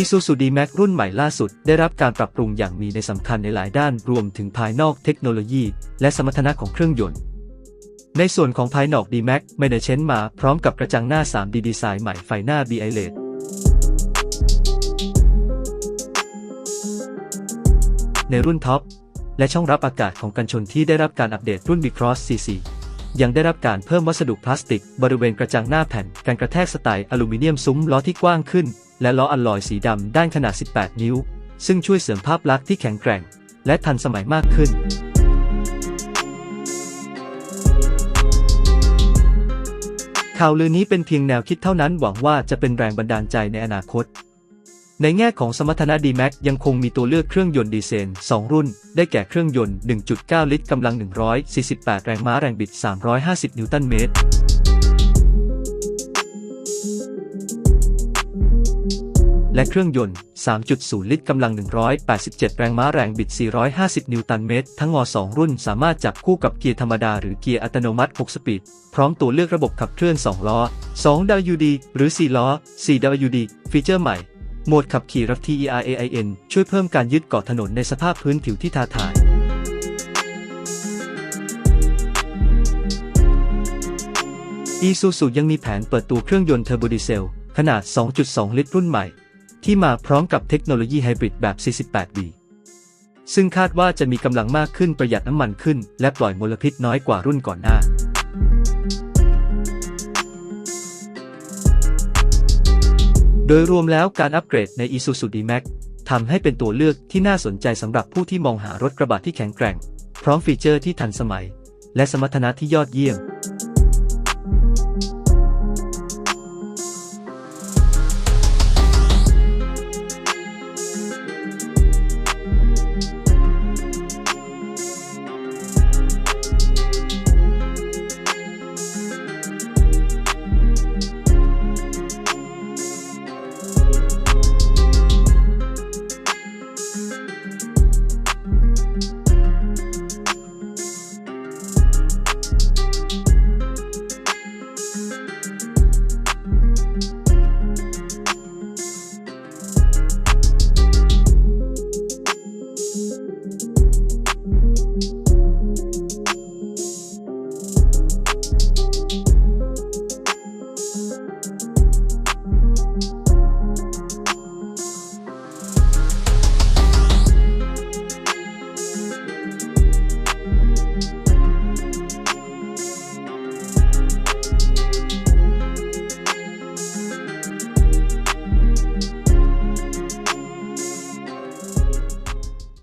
Isuzu D-Max รุ่นใหม่ล่าสุด ได้รับการปรับปรุงอย่างมีในสำคัญในหลายด้านรวมถึงภายนอกเทคโนโลยี และสมรรถนะของเครื่องยนต์ ในส่วนของภายนอก D-Max ไม่ได้เช้นมาพร้อมกับกระจังหน้า 3D ดีไซน์ใหม่ไฟหน้า b i l e d ในรุ่นท็อปและช่องรับอากาศของกันชนที่ได้รับการอัปเดตรุ่น V-Cross CC ยังได้รับการเพิ่มวัสดุพลาสติก บริเวณกระจังหน้าแผ่นการกระแทกสไตล์อลูมิเนียมซุ้มล้อที่กว้างขึ้น และล้ออัลลอยสีดำด้านขนาด 18 นิ้ว ซึ่งช่วยเสริมภาพลักษณ์ที่แข็งแกร่ง และทันสมัยมากขึ้น ข่าวลือนี้เป็นเพียงแนวคิดเท่านั้นหวังว่าจะเป็นแรงบันดาลใจในอนาคต ในแง่ของสมรรถนะ D-Max ยังคงมีตัวเลือกเครื่องยนต์ดีเซล 2 รุ่น ได้แก่เครื่องยนต์ 1.9 ลิตรกำลัง 148 แรงม้าแรงบิด 350 นิวตันเมตร และเครื่องยนต์ 3.0 ลิตรกำลัง 187 แรงม้าแรงบิด 450 นิวตันเมตร ทั้งงอ2รุ่นสามารถจับคู่กับเกียร์ธรรมดาหรือเกียร์อัตโนมัติ 6 สปีด พร้อมตัวเลือกระบบขับเคลื่อน 2 ล้อ 2WD หรือ 4 ล้อ 4WD ฟีเจอร์ใหม่ โหมดขับขี่รัก TERAIN ช่วยเพิ่มการยึดเกาะถนนในสภาพพื้นผิวที่ท้าทาย Isuzu ยังมีแผนเปิดตัวเครื่องยนต์เทอร์โบดีเซล ขนาด 2.2 ลิตรรุ่นใหม่ ที่มาพร้อมกับเทคโนโลยีไฮบริดแบบ 48V ซึ่งคาดว่าจะมีกำลังมากขึ้นประหยัดน้ำมันขึ้น และปล่อยมลพิษน้อยกว่ารุ่นก่อนหน้า โดยรวมแล้วการอัปเกรดใน Isuzu D-Max ทำให้เป็นตัวเลือกที่น่าสนใจสำหรับผู้ที่มองหารถกระบะที่แข็งแกร่ง พร้อมฟีเจอร์ที่ทันสมัย และสมรรถนะที่ยอดเยี่ยม